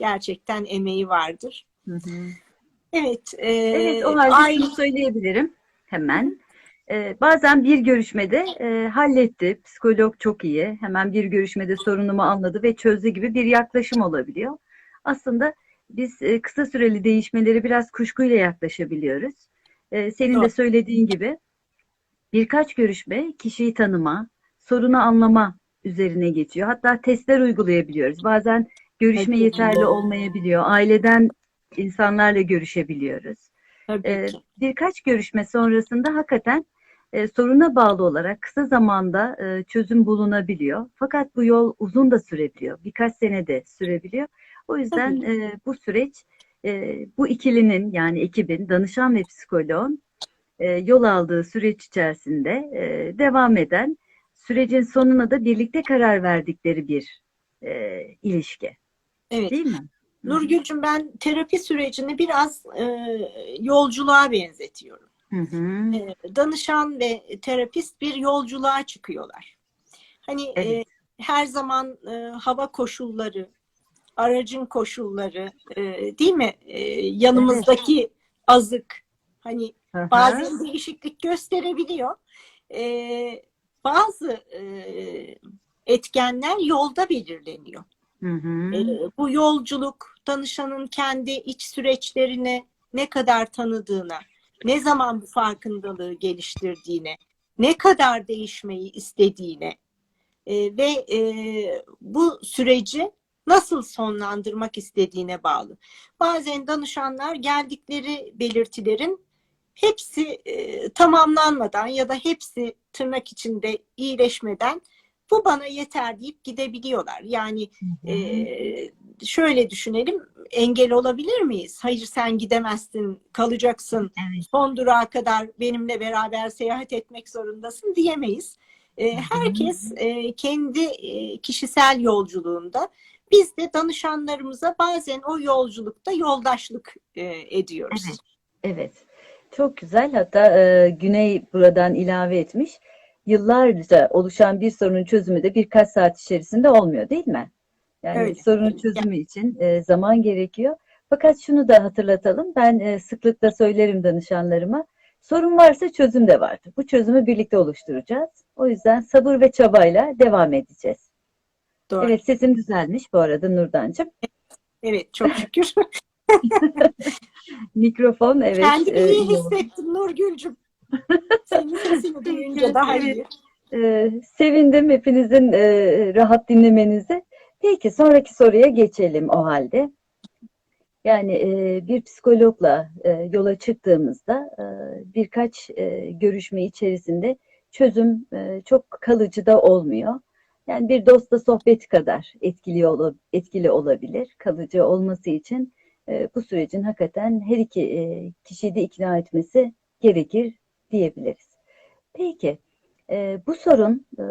gerçekten emeği vardır. Hı hı. Evet, e, Evet, o halde aile- söyleyebilirim hemen. Ee, bazen bir görüşmede e, halletti, psikolog çok iyi, hemen bir görüşmede sorunumu anladı ve çözdü gibi bir yaklaşım olabiliyor. Aslında biz e, kısa süreli değişmeleri biraz kuşkuyla yaklaşabiliyoruz. Ee, senin de Doğru. söylediğin gibi birkaç görüşme kişiyi tanıma, sorunu anlama üzerine geçiyor. Hatta testler uygulayabiliyoruz. Bazen görüşme Tabii. yeterli olmayabiliyor. Aileden insanlarla görüşebiliyoruz. tabii Ee, ki. birkaç görüşme sonrasında hakikaten e, soruna bağlı olarak kısa zamanda e, çözüm bulunabiliyor. Fakat bu yol uzun da sürebiliyor. Birkaç sene de sürebiliyor. O yüzden e, bu süreç e, bu ikilinin yani ekibin, danışan ve psikoloğun e, yol aldığı süreç içerisinde e, devam eden sürecin sonuna da birlikte karar verdikleri bir e, ilişki. Evet. Değil mi? Nurgül'cüm ben terapi sürecini biraz e, yolculuğa benzetiyorum. Hı hı. E, danışan ve terapist bir yolculuğa çıkıyorlar. Hani e, Evet. her zaman e, hava koşulları, aracın koşulları, e, değil mi? E, yanımızdaki azık, hani Hı hı. bazen değişiklik gösterebiliyor. E, bazı e, etkenler yolda belirleniyor. Hı hı. E, bu yolculuk danışanın kendi iç süreçlerini ne kadar tanıdığına, ne zaman bu farkındalığı geliştirdiğine, ne kadar değişmeyi istediğine e, ve e, bu süreci nasıl sonlandırmak istediğine bağlı. Bazen danışanlar geldikleri belirtilerin hepsi e, tamamlanmadan ya da hepsi tırnak içinde iyileşmeden bu bana yeter deyip gidebiliyorlar. Yani ee, şöyle düşünelim, engel olabilir miyiz? Hayır sen gidemezsin, kalacaksın, Evet. son durağa kadar benimle beraber seyahat etmek zorundasın diyemeyiz. Ee, herkes e, kendi e, kişisel yolculuğunda, biz de danışanlarımıza bazen o yolculukta yoldaşlık e, ediyoruz. Evet. Evet. Çok güzel. Hatta e, Güney buradan ilave etmiş. Yıllarca oluşan bir sorunun çözümü de birkaç saat içerisinde olmuyor, değil mi? Yani Öyle. sorunun çözümü için e, zaman gerekiyor. Fakat şunu da hatırlatalım. Ben e, sıklıkla söylerim danışanlarıma. Sorun varsa çözüm de vardır. Bu çözümü birlikte oluşturacağız. O yüzden sabır ve çabayla devam edeceğiz. Doğru. Evet, sesim düzelmiş bu arada Nurdancığım. Evet, çok şükür. Mikrofon evet. Kendimi e, iyi hissettim Nurgül'cüm. Senin sesini duyunca daha iyi. Ee, sevindim hepinizin e, rahat dinlemenizi. Peki sonraki soruya geçelim o halde. Yani e, bir psikologla e, yola çıktığımızda e, birkaç e, görüşme içerisinde çözüm e, çok kalıcı da olmuyor. Yani bir dostla sohbet kadar etkili, ola- etkili olabilir. Kalıcı olması için e, bu sürecin hakikaten her iki e, kişiyi de ikna etmesi gerekir diyebiliriz. Peki. Ee, bu sorun, e,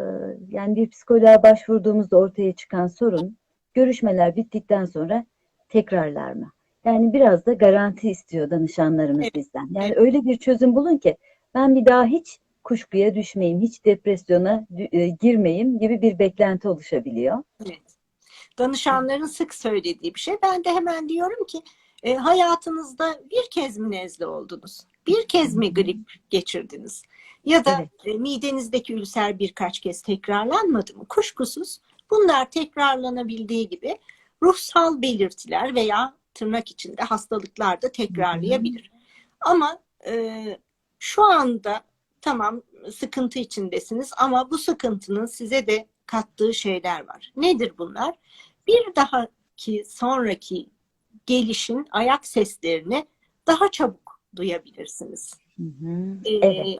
yani bir psikoloğa başvurduğumuzda ortaya çıkan sorun, görüşmeler bittikten sonra tekrarlar mı? Yani biraz da garanti istiyor danışanlarımız Evet. bizden. Yani öyle bir çözüm bulun ki ben bir daha hiç kuşkuya düşmeyeyim, hiç depresyona e, girmeyeyim gibi bir beklenti oluşabiliyor. Evet. Danışanların sık söylediği bir şey. Ben de hemen diyorum ki e, hayatınızda bir kez mi nezle oldunuz? Bir kez mi grip geçirdiniz? Ya da e, midenizdeki ülser birkaç kez tekrarlanmadı mı? Kuşkusuz bunlar tekrarlanabildiği gibi ruhsal belirtiler veya tırnak içinde hastalıklar da tekrarlayabilir. Ama e, şu anda tamam sıkıntı içindesiniz ama bu sıkıntının size de kattığı şeyler var. Nedir bunlar? Bir dahaki sonraki gelişin ayak seslerini daha çabuk duyabilirsiniz. Hı hı. Ee, Evet.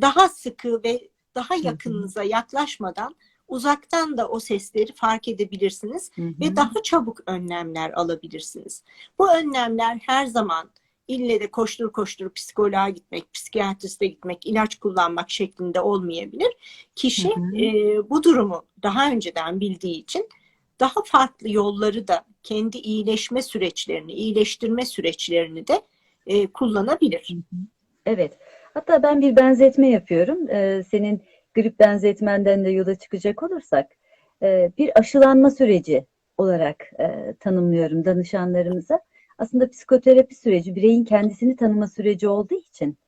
Daha sıkı ve daha yakınınıza yaklaşmadan uzaktan da o sesleri fark edebilirsiniz Hı hı. ve daha çabuk önlemler alabilirsiniz. Bu önlemler her zaman ille de koştur koştur psikoloğa gitmek, psikiyatriste gitmek, ilaç kullanmak şeklinde olmayabilir. Kişi Hı hı. e, bu durumu daha önceden bildiği için daha farklı yolları da kendi iyileşme süreçlerini, iyileştirme süreçlerini de e, kullanabilir. Evet. Hatta ben bir benzetme yapıyorum. Ee, senin grip benzetmenden de yola çıkacak olursak, e, bir aşılanma süreci olarak e, tanımlıyorum danışanlarımıza. Aslında psikoterapi süreci bireyin kendisini tanıma süreci olduğu için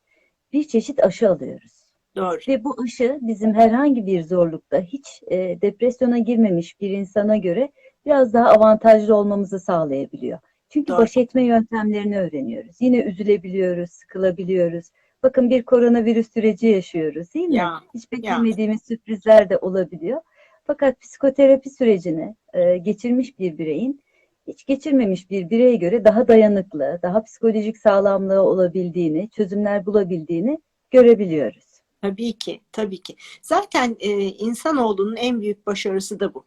bir çeşit aşı alıyoruz. Doğru. Ve bu aşı bizim herhangi bir zorlukta hiç e, depresyona girmemiş bir insana göre biraz daha avantajlı olmamızı sağlayabiliyor. Çünkü Doğru. baş etme yöntemlerini öğreniyoruz. Yine üzülebiliyoruz, sıkılabiliyoruz. Bakın bir koronavirüs süreci yaşıyoruz değil mi? Ya, Hiç beklemediğimiz sürprizler de olabiliyor. Fakat psikoterapi sürecini e, geçirmiş bir bireyin hiç geçirmemiş bir bireye göre daha dayanıklı, daha psikolojik sağlamlığı olabildiğini, çözümler bulabildiğini görebiliyoruz. Tabii ki, tabii ki. Zaten e, insanoğlunun en büyük başarısı da bu.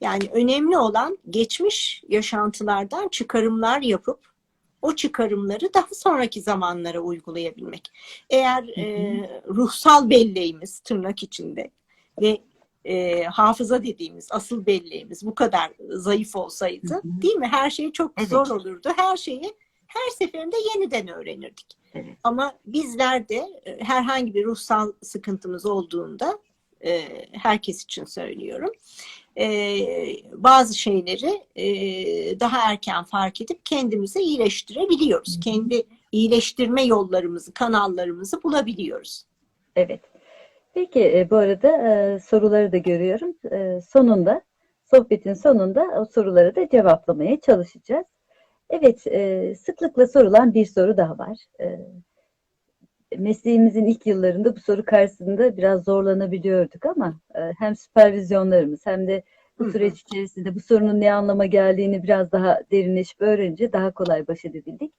Yani önemli olan geçmiş yaşantılardan çıkarımlar yapıp o çıkarımları daha sonraki zamanlara uygulayabilmek. Eğer e, ruhsal belleğimiz tırnak içinde ve e, hafıza dediğimiz asıl belleğimiz bu kadar zayıf olsaydı Hı hı. değil mi? Her şey çok Evet. zor olurdu. Her şeyi her seferinde yeniden öğrenirdik. Evet. Ama bizler de e, herhangi bir ruhsal sıkıntımız olduğunda e, herkes için söylüyorum. E, bazı şeyleri e, daha erken fark edip kendimizi iyileştirebiliyoruz. Kendi iyileştirme yollarımızı, kanallarımızı bulabiliyoruz. Evet. Peki e, bu arada e, soruları da görüyorum. Sonunda, sohbetin sonunda o soruları da cevaplamaya çalışacağız. Evet, sıklıkla sorulan bir soru daha var. E, mesleğimizin ilk yıllarında bu soru karşısında biraz zorlanabiliyorduk ama e, hem süpervizyonlarımız hem de bu süreç içerisinde bu sorunun ne anlama geldiğini biraz daha derinleşip öğrenince daha kolay baş edebildik.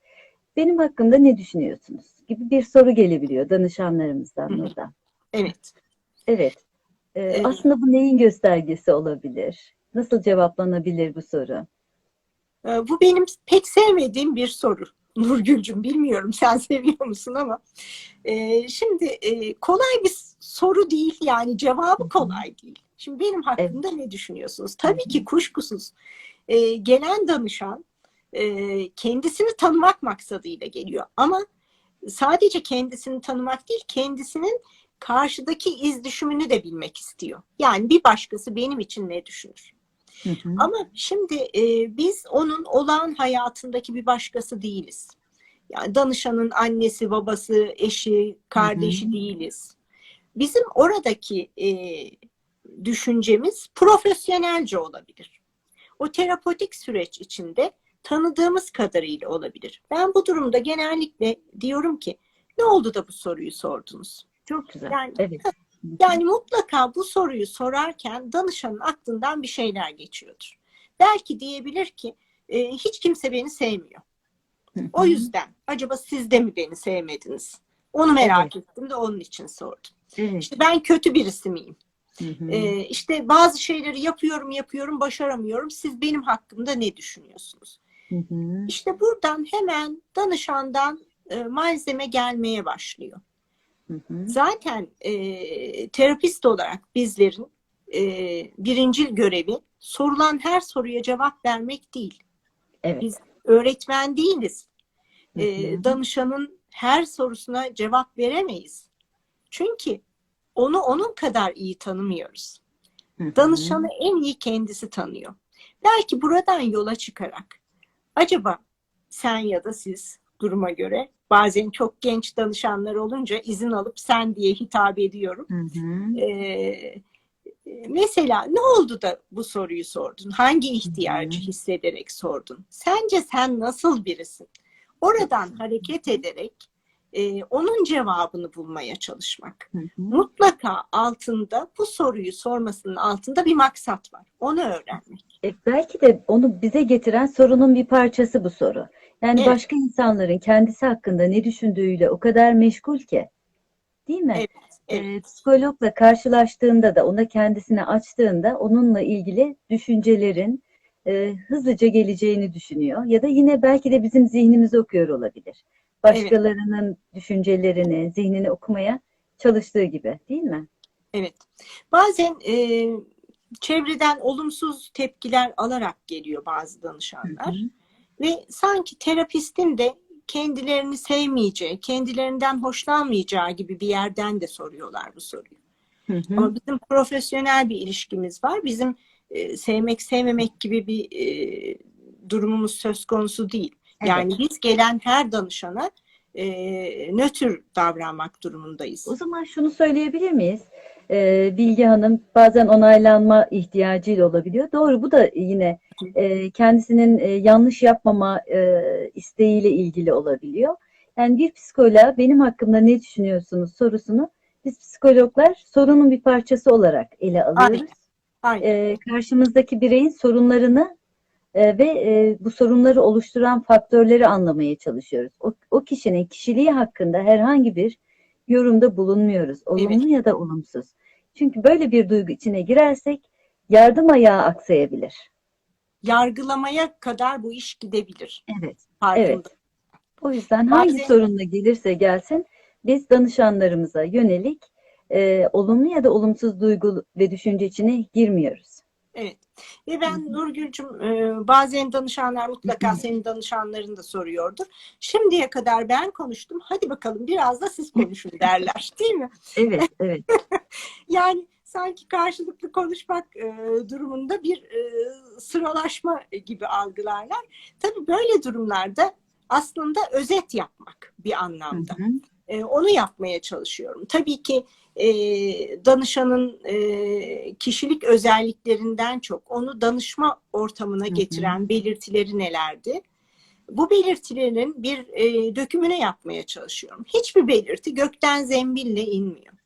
Benim hakkımda ne düşünüyorsunuz? gibi bir soru gelebiliyor danışanlarımızdan buradan. Evet. Evet. Ee, Evet. aslında bu neyin göstergesi olabilir? Nasıl cevaplanabilir bu soru? E, bu benim pek sevmediğim bir soru. Nurgül'cüm bilmiyorum sen seviyor musun ama e, şimdi e, kolay bir soru değil yani cevabı kolay değil. Şimdi benim hakkımda ne düşünüyorsunuz? Tabii ki kuşkusuz e, gelen danışan e, kendisini tanımak maksadıyla geliyor ama sadece kendisini tanımak değil kendisinin karşıdaki iz düşümünü de bilmek istiyor. Yani bir başkası benim için ne düşünür? Hı hı. Ama şimdi e, biz onun olağan hayatındaki bir başkası değiliz. Yani danışanın annesi, babası, eşi, kardeşi Hı hı. değiliz. Bizim oradaki e, düşüncemiz profesyonelce olabilir. O terapotik süreç içinde tanıdığımız kadarıyla olabilir. Ben bu durumda genellikle diyorum ki ne oldu da bu soruyu sordunuz? Çok güzel. Yani Evet. Yani mutlaka bu soruyu sorarken danışanın aklından bir şeyler geçiyordur. Belki diyebilir ki e, hiç kimse beni sevmiyor. O yüzden acaba siz de mi beni sevmediniz? Onu merak ettim de onun için sordum. Evet. İşte ben kötü birisi miyim? Hı hı. E, işte bazı şeyleri yapıyorum yapıyorum başaramıyorum. Siz benim hakkımda ne düşünüyorsunuz? Hı hı. İşte buradan hemen danışandan e, malzeme gelmeye başlıyor. Hı hı. Zaten e, terapist olarak bizlerin e, birincil görevi sorulan her soruya cevap vermek değil. Evet. Biz öğretmen değiliz. Hı E, hı. danışanın her sorusuna cevap veremeyiz. Çünkü onu onun kadar iyi tanımıyoruz. Hı hı. Danışanı en iyi kendisi tanıyor. Belki buradan yola çıkarak acaba sen ya da siz duruma göre bazen çok genç danışanlar olunca izin alıp sen diye hitap ediyorum. Hı hı. Ee, mesela ne oldu da bu soruyu sordun? Hangi ihtiyacı Hı hı. hissederek sordun? Sence sen nasıl birisin? Oradan hareket ederek e, onun cevabını bulmaya çalışmak. Hı hı. Mutlaka altında bu soruyu sormasının altında bir maksat var. Onu öğrenmek. E, belki de onu bize getiren sorunun bir parçası bu soru. Yani Evet. başka insanların kendisi hakkında ne düşündüğüyle o kadar meşgul ki. Değil mi? Evet, evet. E, psikologla karşılaştığında da ona kendisini açtığında onunla ilgili düşüncelerin e, hızlıca geleceğini düşünüyor. Ya da yine belki de bizim zihnimizi okuyor olabilir. Başkalarının düşüncelerini, zihnini okumaya çalıştığı gibi değil mi? Evet. Bazen e, çevreden olumsuz tepkiler alarak geliyor bazı danışanlar. Hı hı. Ve sanki terapistin de kendilerini sevmeyeceği, kendilerinden hoşlanmayacağı gibi bir yerden de soruyorlar bu soruyu. Hı hı. Ama bizim profesyonel bir ilişkimiz var. Bizim e, sevmek sevmemek gibi bir e, durumumuz söz konusu değil. Yani biz gelen her danışana e, nötr davranmak durumundayız. O zaman şunu söyleyebilir miyiz? Ee, Bilge Hanım bazen onaylanma ihtiyacıyla olabiliyor. Doğru bu da yine e, kendisinin e, yanlış yapmama e, isteğiyle ilgili olabiliyor. Yani bir psikoloğa benim hakkımda ne düşünüyorsunuz sorusunu biz psikologlar sorunun bir parçası olarak ele alıyoruz. Aynen. e, karşımızdaki bireyin sorunlarını e, ve e, bu sorunları oluşturan faktörleri anlamaya çalışıyoruz. O, o kişinin kişiliği hakkında herhangi bir yorumda bulunmuyoruz. Olumlu ya da olumsuz. Çünkü böyle bir duygu içine girersek yardım ayağı aksayabilir. Yargılamaya kadar bu iş gidebilir. Evet. Farkında. Evet. O yüzden hangi Bazen- sorunla gelirse gelsin biz danışanlarımıza yönelik e, olumlu ya da olumsuz duygu ve düşünce içine girmiyoruz. Evet. Ve ben. Nurgül'cüm e, bazen danışanlar mutlaka senin danışanların da soruyordur. Şimdiye kadar ben konuştum. Hadi bakalım biraz da siz konuşun derler. Değil mi? Evet, evet. Yani sanki karşılıklı konuşmak e, durumunda bir e, sıralaşma gibi algılarlar. Tabii böyle durumlarda aslında özet yapmak bir anlamda. Hı hı. E, onu yapmaya çalışıyorum. Tabii ki e, danışanın e, kişilik özelliklerinden çok onu danışma ortamına Hı hı. getiren belirtileri nelerdi? Bu belirtilerin bir e, dökümünü yapmaya çalışıyorum. Hiçbir belirti gökten zembille inmiyor.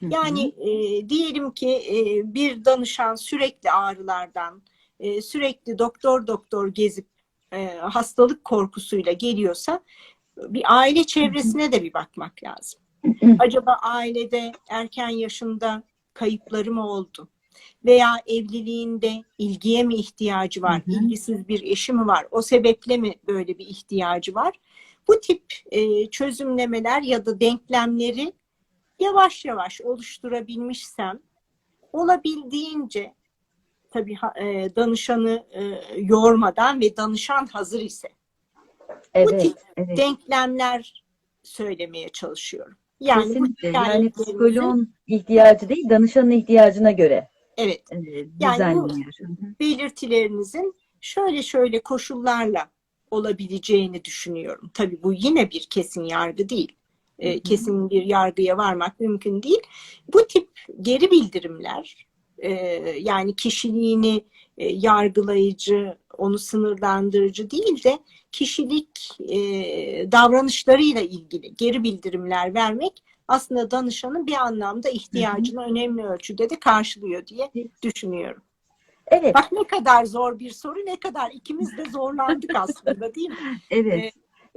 Yani e, diyelim ki e, bir danışan sürekli ağrılardan, e, sürekli doktor doktor gezip e, hastalık korkusuyla geliyorsa bir aile çevresine de bir bakmak lazım. Acaba ailede erken yaşında kayıpları mı oldu? Veya evliliğinde ilgiye mi ihtiyacı var? İlgisiz bir eşi mi var? O sebeple mi böyle bir ihtiyacı var? Bu tip e, çözümlemeler ya da denklemleri yavaş yavaş oluşturabilmişsem olabildiğince tabii e, danışanı e, yormadan ve danışan hazır ise bu Evet, tip evet. denklemler söylemeye çalışıyorum. Yani bu Kesinlikle. Yani psikoloğun ihtiyacı değil, danışanın ihtiyacına göre evet e, Yani bu- belirtilerinizin şöyle şöyle koşullarla olabileceğini düşünüyorum. Tabii bu yine bir kesin yargı değil. Hı E, hı. kesin bir yargıya varmak mümkün değil. Bu tip geri bildirimler e, yani kişiliğini e, yargılayıcı, onu sınırlandırıcı değil de kişilik e, davranışlarıyla ilgili geri bildirimler vermek aslında danışanın bir anlamda ihtiyacını önemli ölçüde de karşılıyor diye düşünüyorum. Evet, Bak ne kadar zor bir soru, ne kadar ikimiz de zorlandık aslında değil mi? evet.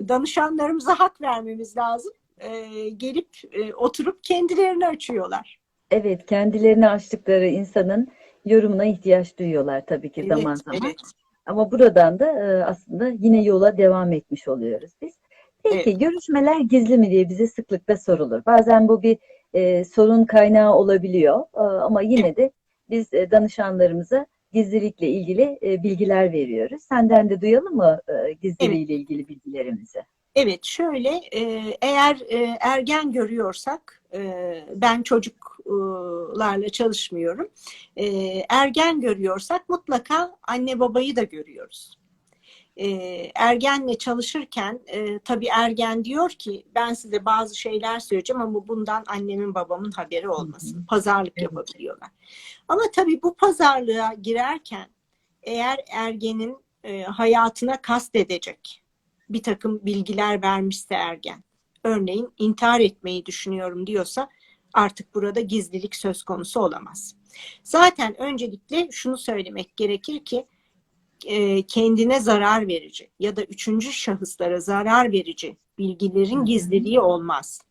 Danışanlarımıza hak vermemiz lazım. Ee, gelip e, oturup kendilerini açıyorlar. Evet, kendilerini açtıkları insanın yorumuna ihtiyaç duyuyorlar tabii ki Evet, zaman zaman. evet. Ama buradan da e, aslında yine yola devam etmiş oluyoruz biz. Peki görüşmeler gizli mi diye bize sıklıkla sorulur. Bazen bu bir e, sorun kaynağı olabiliyor E, ama yine de biz e, danışanlarımıza gizlilikle ilgili e, bilgiler veriyoruz. Senden de duyalım mı e, gizliliğiyle ilgili bilgilerimizi? Evet, şöyle e, eğer e, ergen görüyorsak, e, ben çocuklarla çalışmıyorum. Ergen görüyorsak mutlaka anne babayı da görüyoruz. Ergenle çalışırken tabii ergen diyor ki ben size bazı şeyler söyleyeceğim ama bundan annemin babamın haberi olmasın. Pazarlık Evet. yapabiliyorlar. Ama tabii bu pazarlığa girerken eğer ergenin hayatına kastedecek bir takım bilgiler vermişse ergen, örneğin intihar etmeyi düşünüyorum diyorsa artık burada gizlilik söz konusu olamaz. Zaten öncelikle şunu söylemek gerekir ki e, kendine zarar verici ya da üçüncü şahıslara zarar verici bilgilerin gizliliği olmaz.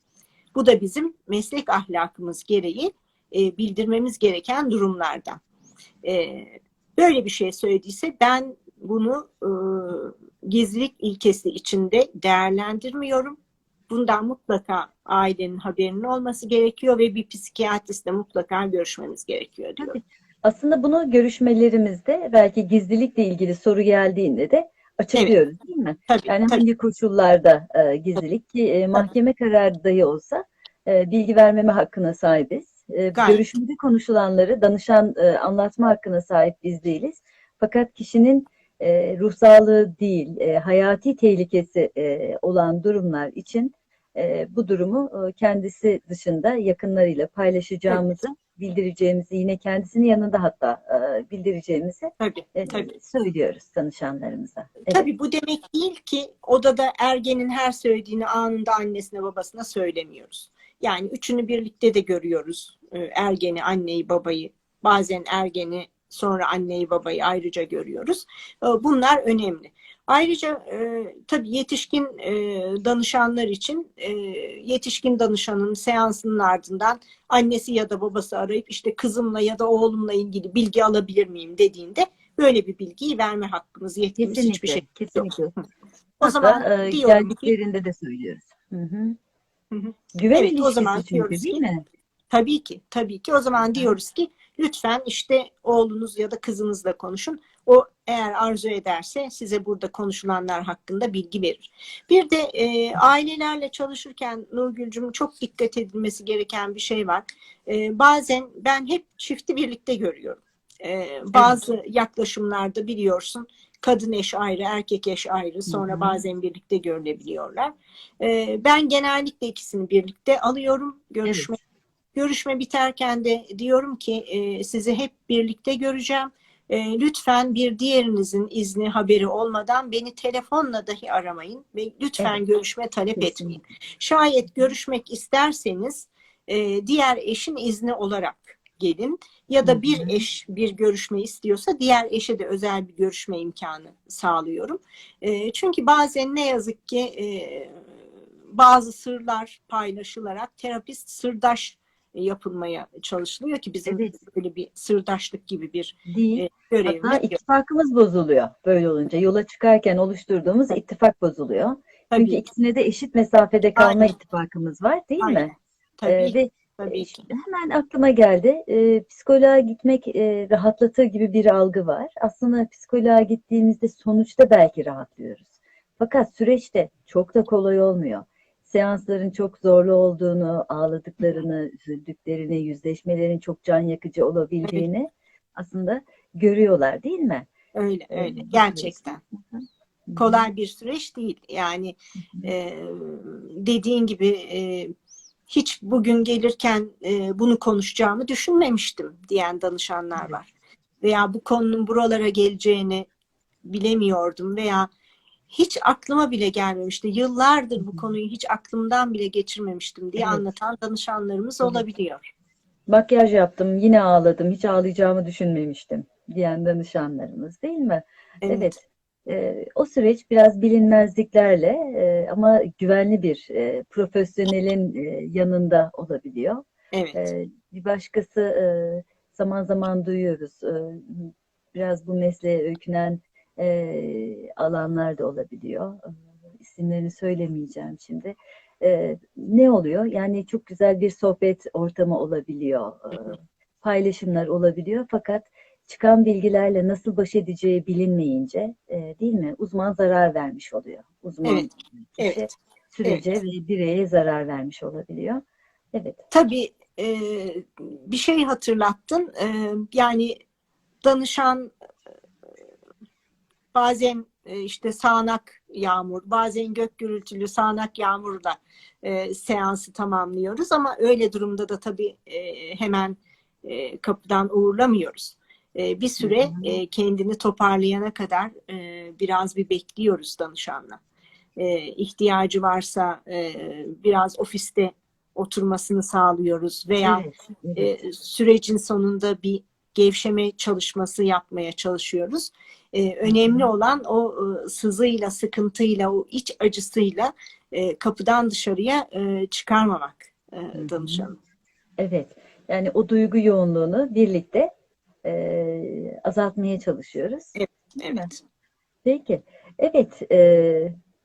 Bu da bizim meslek ahlakımız gereği e, bildirmemiz gereken durumlardan. E, böyle bir şey söylediyse ben bunu gizlilik ilkesi içinde değerlendirmiyorum. Bundan mutlaka ailenin haberinin olması gerekiyor ve bir psikiyatristle mutlaka görüşmemiz gerekiyor diyor. Tabii. Aslında bunu görüşmelerimizde belki gizlilikle ilgili soru geldiğinde de açıklıyoruz değil mi? Tabii, Yani tabii. hangi koşullarda e, gizlilik ki e, mahkeme kararı dahi olsa e, bilgi vermeme hakkına sahibiz. E, Gayet. görüşmede konuşulanları danışan e, anlatma hakkına sahip biz değiliz. Fakat kişinin e, ruh sağlığı değil, e, hayati tehlikesi e, olan durumlar için e, bu durumu e, kendisi dışında yakınlarıyla paylaşacağımızı, bildireceğimizi, yine kendisinin yanında hatta e, bildireceğimizi Tabii, e, tabii. söylüyoruz danışanlarımıza. Evet. Tabii bu demek değil ki odada ergenin her söylediğini anında annesine babasına söylemiyoruz. Yani üçünü birlikte de görüyoruz. Ergeni, anneyi, babayı. Bazen ergeni sonra anneyi, babayı ayrıca görüyoruz. Ee, Bunlar önemli. Ayrıca e, tabii yetişkin e, danışanlar için e, yetişkin danışanın seansının ardından annesi ya da babası arayıp işte kızımla ya da oğlumla ilgili bilgi alabilir miyim dediğinde böyle bir bilgiyi verme hakkımız, yetkimiz Kesinlikle, hiçbir şey kesinlikle. O Hatta, zaman e, diyorum ki geldiklerinde de söylüyoruz. Hı hı. Hı hı. Güven Evet, o zaman diyoruz değil ki- mi? tabii ki tabii ki o zaman diyoruz ki lütfen işte oğlunuz ya da kızınızla konuşun. O eğer arzu ederse size burada konuşulanlar hakkında bilgi verir. Bir de e, ailelerle çalışırken Nurgül'cüm çok dikkat edilmesi gereken bir şey var. E, bazen ben hep çifti birlikte görüyorum. E, bazı yaklaşımlarda biliyorsun kadın eş ayrı, erkek eş ayrı sonra Hı hı. bazen birlikte görülebiliyorlar. E, ben genellikle ikisini birlikte alıyorum görüşme. Görüşme biterken de diyorum ki e, sizi hep birlikte göreceğim. E, lütfen bir diğerinizin izni haberi olmadan beni telefonla dahi aramayın ve lütfen Evet. görüşme talep Kesinlikle. etmeyin. Şayet görüşmek isterseniz e, diğer eşin izni olarak gelin ya da bir eş bir görüşme istiyorsa diğer eşe de özel bir görüşme imkanı sağlıyorum. E, çünkü bazen ne yazık ki e, bazı sırlar paylaşılarak terapist sırdaş yapılmaya çalışılıyor ki bizim Evet. böyle bir sırdaşlık gibi bir Değil. e, görevimiz Hatta yok. ittifakımız bozuluyor böyle olunca. Yola çıkarken oluşturduğumuz ittifak bozuluyor. Tabii, Çünkü ikisine de eşit mesafede kalma Aynen. ittifakımız var değil Aynen. mi? tabii, Ee, ve tabii e, ki. hemen aklıma geldi. E, psikoloğa gitmek e, rahatlatır gibi bir algı var. Aslında psikoloğa gittiğimizde sonuçta belki rahatlıyoruz. Fakat süreçte çok da kolay olmuyor. Seansların çok zorlu olduğunu, ağladıklarını, üzüldüklerini, yüzleşmelerin çok can yakıcı olabildiğini aslında görüyorlar değil mi? Öyle öyle gerçekten. Hı hı. Kolay bir süreç değil. Yani e, dediğin gibi e, hiç bugün gelirken e, bunu konuşacağımı düşünmemiştim diyen danışanlar var. Veya bu konunun buralara geleceğini bilemiyordum veya hiç aklıma bile gelmemişti. Yıllardır bu konuyu hiç aklımdan bile geçirmemiştim diye Evet. anlatan danışanlarımız Evet. olabiliyor. Makyaj yaptım, yine ağladım, hiç ağlayacağımı düşünmemiştim diyen danışanlarımız değil mi? Evet. Ee, o süreç biraz bilinmezliklerle e, ama güvenli bir e, profesyonelin e, yanında olabiliyor. Evet. Ee, bir başkası e, zaman zaman duyuyoruz. e, biraz bu mesleğe öykünen e, alanlar da olabiliyor. İsimlerini söylemeyeceğim şimdi. E, ne oluyor? Yani çok güzel bir sohbet ortamı olabiliyor. E, paylaşımlar olabiliyor fakat çıkan bilgilerle nasıl baş edeceği bilinmeyince e, değil mi? Uzman zarar vermiş oluyor. Uzman Evet, kişi Evet. sürece ve bireye zarar vermiş olabiliyor. Evet. Tabii e, bir şey hatırlattın. E, yani danışan bazen e, işte sağanak yağmur, bazen gök gürültülü sağanak yağmurla e, seansı tamamlıyoruz ama öyle durumda da tabii e, hemen e, kapıdan uğurlamıyoruz. E, bir süre e, kendini toparlayana kadar e, biraz bir bekliyoruz danışanla. E, ihtiyacı varsa e, biraz ofiste oturmasını sağlıyoruz veya Evet, evet. e, sürecin sonunda bir gevşeme çalışması yapmaya çalışıyoruz. E, önemli olan o e, sızıyla, sıkıntıyla, o iç acısıyla e, kapıdan dışarıya e, çıkarmamak e, danışanı. Evet. Yani o duygu yoğunluğunu birlikte e, azaltmaya çalışıyoruz. Evet. Evet. Peki. Evet. e,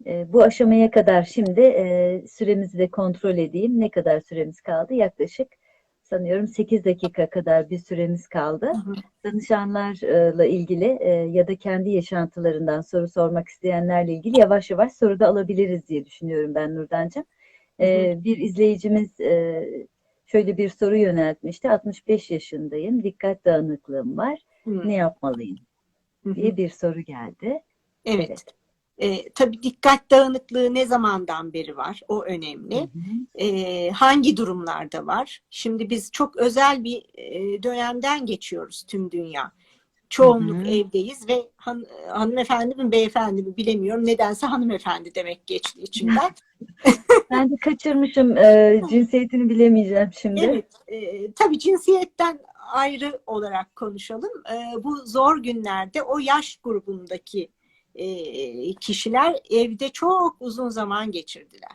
e, bu aşamaya kadar şimdi e, süremizi de kontrol edeyim. Ne kadar süremiz kaldı? Yaklaşık sanıyorum 8 dakika kadar bir süremiz kaldı. Hı hı. danışanlarla ilgili e, ya da kendi yaşantılarından soru sormak isteyenlerle ilgili yavaş yavaş soru da alabiliriz diye düşünüyorum ben Nurdancığım. E, bir izleyicimiz e, şöyle bir soru yöneltmişti. 65 yaşındayım, dikkat dağınıklığım var, Hı, ne yapmalıyım diye bir soru geldi. Evet. E, tabii dikkat dağınıklığı ne zamandan beri var? O önemli. Hı hı. E, hangi durumlarda var? Şimdi biz çok özel bir e, dönemden geçiyoruz tüm dünya. Çoğunluk Hı hı. evdeyiz ve han, hanımefendi mi beyefendi mi bilemiyorum. Nedense hanımefendi demek geçti içimden. Ben de kaçırmışım, e, cinsiyetini bilemeyeceğim şimdi. Evet, e, tabii cinsiyetten ayrı olarak konuşalım. E, bu zor günlerde o yaş grubundaki e, kişiler evde çok uzun zaman geçirdiler.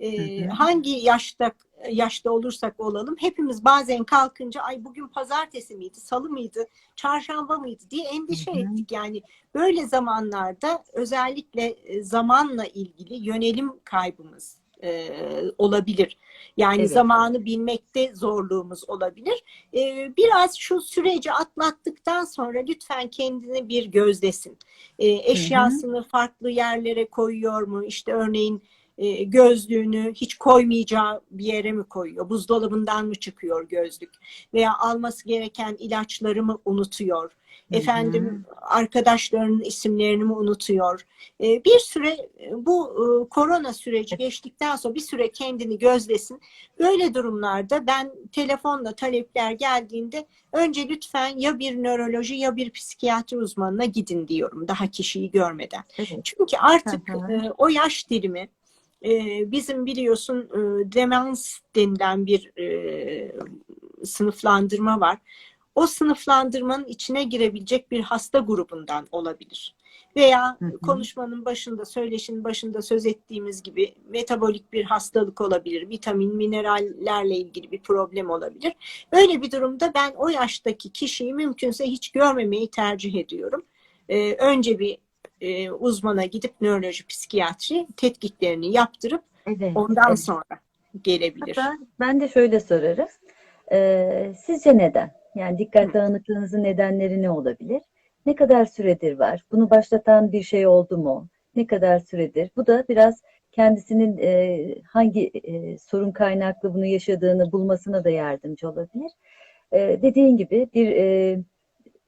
E, hangi yaşta yaşta olursak olalım hepimiz bazen kalkınca ay bugün pazartesi miydi, salı mıydı, çarşamba mıydı diye endişe Hı hı. ettik. Yani böyle zamanlarda özellikle zamanla ilgili yönelim kaybımız e, olabilir. Yani Evet. zamanı bilmekte zorluğumuz olabilir. E, biraz şu süreci atlattıktan sonra lütfen kendini bir gözlesin. E, eşyasını farklı yerlere koyuyor mu? İşte örneğin gözlüğünü hiç koymayacağı bir yere mi koyuyor? Buzdolabından mı çıkıyor gözlük? Veya alması gereken ilaçları mı unutuyor? Hı hı. Efendim arkadaşlarının isimlerini mi unutuyor? E, bir süre e, bu e, korona süreci geçtikten sonra bir süre kendini gözlesin. Böyle durumlarda ben telefonla talepler geldiğinde önce lütfen ya bir nöroloji ya bir psikiyatri uzmanına gidin diyorum daha kişiyi görmeden. Evet. Çünkü artık Hı hı. e, o yaş dilimi e, bizim biliyorsun e, demans denilen bir sınıflandırma var. O sınıflandırmanın içine girebilecek bir hasta grubundan olabilir. Veya Hı hı. konuşmanın başında, söyleşinin başında söz ettiğimiz gibi metabolik bir hastalık olabilir, vitamin, minerallerle ilgili bir problem olabilir. Öyle bir durumda ben o yaştaki kişiyi mümkünse hiç görmemeyi tercih ediyorum. Ee, önce bir e, uzmana gidip nöroloji, psikiyatri tetkiklerini yaptırıp Evet. ondan evet. sonra gelebilir. Hatta ben de şöyle sorarım. Ee, sizce neden? Yani dikkat dağınıklığınızın nedenleri ne olabilir? Ne kadar süredir var? Bunu başlatan bir şey oldu mu? Ne kadar süredir? Bu da biraz kendisinin e, hangi e, sorun kaynaklı bunu yaşadığını bulmasına da yardımcı olabilir. E, dediğin gibi bir e,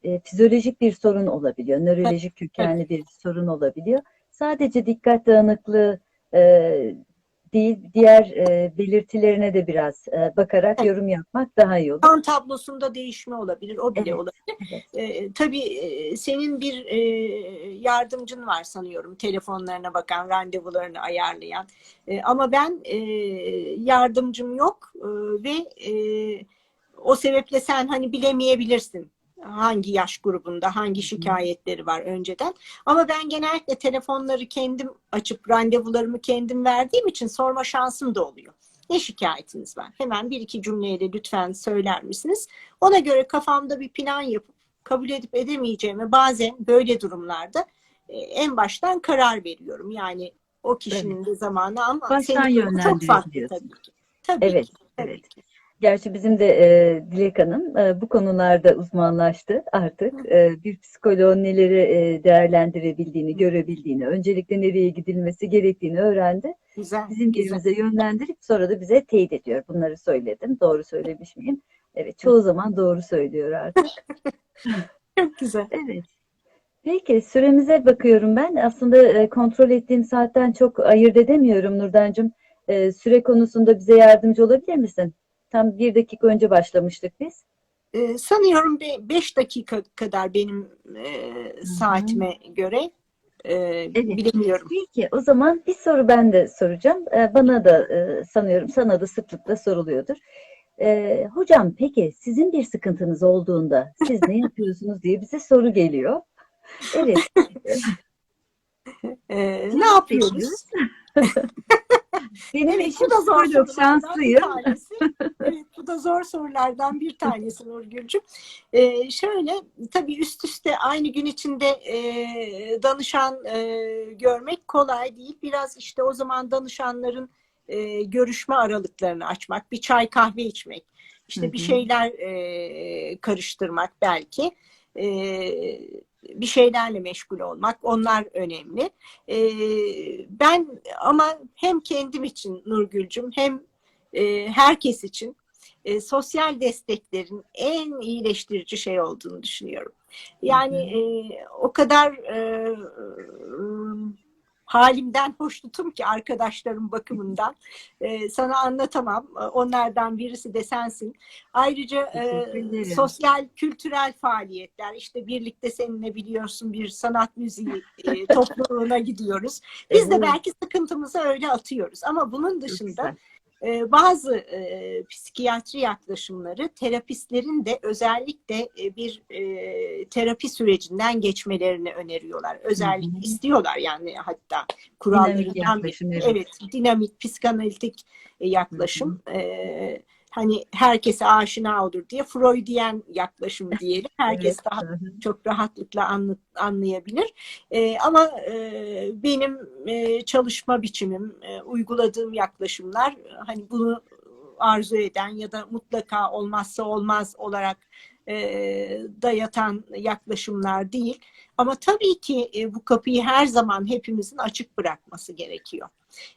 e, fizyolojik bir sorun olabiliyor. Nörolojik kökenli bir sorun olabiliyor. Sadece dikkat dağınıklığı e, değil, diğer e, belirtilerine de biraz e, bakarak Evet. yorum yapmak daha iyi olur. kan tablosunda değişme olabilir, o bile Evet, olabilir. evet. Ee, tabii e, senin bir e, yardımcın var sanıyorum, telefonlarına bakan, randevularını ayarlayan. E, ama ben e, yardımcım yok e, ve e, o sebeple sen hani bilemeyebilirsin hangi yaş grubunda, hangi şikayetleri var önceden. Ama ben genellikle telefonları kendim açıp randevularımı kendim verdiğim için sorma şansım da oluyor. Ne şikayetiniz var? Hemen bir iki cümleyle lütfen söyler misiniz? Ona göre kafamda bir plan yapıp kabul edip edemeyeceğimi bazen böyle durumlarda e, en baştan karar veriyorum. Yani o kişinin de zamanı ama Baştan senin çok farklı yönlendiriyorsun. tabii ki. Tabii Evet, ki. Tabii evet. ki. Gerçi bizim de e, Dilek Hanım e, bu konularda uzmanlaştı artık. E, bir psikoloğun neleri e, değerlendirebildiğini, görebildiğini, öncelikle nereye gidilmesi gerektiğini öğrendi. Güzel. Bizim yerimize yönlendirip sonra da bize teyit ediyor. Bunları söyledim. Doğru söylemiş miyim? Evet, çoğu zaman doğru söylüyor artık. Çok güzel. Evet. Peki süremize bakıyorum ben. Aslında e, kontrol ettiğim saatten çok ayırt edemiyorum Nurdancığım. E, süre konusunda bize yardımcı olabilir misin? Tam bir dakika önce başlamıştık biz. Ee, sanıyorum 5 dakika kadar benim e, saatime göre e, bilemiyorum. Peki o zaman bir soru ben de soracağım. E, bana da e, sanıyorum sana da sıklıkla soruluyordur. E, hocam peki sizin bir sıkıntınız olduğunda siz ne yapıyorsunuz diye bize soru geliyor. Evet. Ee, ne yapıyoruz? Benim Evet, eşim bu da zor bir şanslıyım. Evet, bu da zor sorulardan bir tanesi Nurgül'cüm. Ee, şöyle, tabii üst üste aynı gün içinde e, danışan e, görmek kolay değil. Biraz işte o zaman danışanların e, görüşme aralıklarını açmak, bir çay kahve içmek, işte Hı bir şeyler e, karıştırmak belki. E, bir şeylerle meşgul olmak, onlar önemli. E, ben ama hem kendim için Nurgül'cüm hem e, herkes için e, sosyal desteklerin en iyileştirici şey olduğunu düşünüyorum. Yani e, o kadar e, halimden hoşnutum ki arkadaşlarım bakımından. E, sana anlatamam. Onlardan birisi de sensin. Ayrıca e, sosyal, kültürel faaliyetler. işte birlikte seninle biliyorsun bir sanat müziği e, topluluğuna gidiyoruz. Biz de belki sıkıntımızı öyle atıyoruz. Ama bunun dışında güzel. E, bazı e, psikiyatri yaklaşımları terapistlerin de özellikle e, bir e, terapi sürecinden geçmelerini öneriyorlar. Özellikle Hı hı. istiyorlar yani hatta Dinamik kurallarından yaklaşım, biri. evet. Evet, dinamik, psikanalitik e, yaklaşım. E, hani herkese aşina olur diye Freudiyen yaklaşım diyelim. Herkes Evet. daha çok rahatlıkla anlı- anlayabilir. E, ama e, benim e, çalışma biçimim, e, uyguladığım yaklaşımlar hani bunu arzu eden ya da mutlaka olmazsa olmaz olarak e, dayatan yaklaşımlar değil. Ama tabii ki e, bu kapıyı her zaman hepimizin açık bırakması gerekiyor.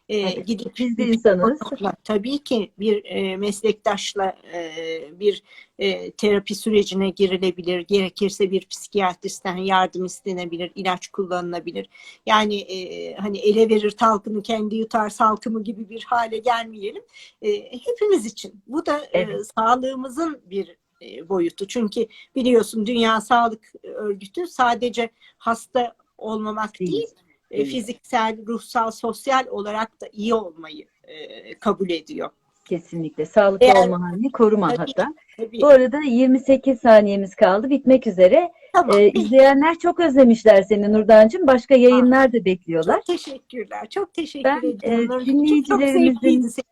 E, gidip insanız. tabii ki bir e, meslektaşla e, bir e, terapi sürecine girilebilir. Gerekirse bir psikiyatristten yardım istenebilir, ilaç kullanılabilir. Yani e, hani ele verir talkını kendi yutar salkımı gibi bir hale gelmeyelim. E, hepimiz için. Bu da e, Evet. sağlığımızın bir e, boyutu. Çünkü biliyorsun Dünya Sağlık Örgütü sadece hasta olmamak Değil. değil, e, fiziksel, ruhsal, sosyal olarak da iyi olmayı e, kabul ediyor. Kesinlikle. Sağlıklı Eğer- olma halini koruma Tabii. hatta. Tabii. Bu arada 28 saniyemiz kaldı. Bitmek üzere. Tamam. Ee, izleyenler çok özlemişler seni Nurdancığım. Başka yayınlar da bekliyorlar. Çok teşekkürler. Çok teşekkür Ben, ediyorum. e, Nurgül'cüğüm. Çok dinleyicilerimizin- zevkliydi senin.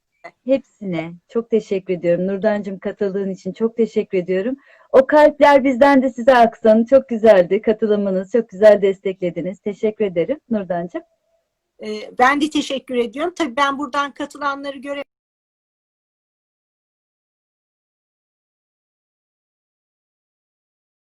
Hepsine çok teşekkür ediyorum. Nurdancığım katıldığın için çok teşekkür ediyorum. O kalpler bizden de size aksın. Çok güzeldi katılımınız. Çok güzel desteklediniz. Teşekkür ederim Nurdancığım. E, Ben de teşekkür ediyorum. Tabii ben buradan katılanları göre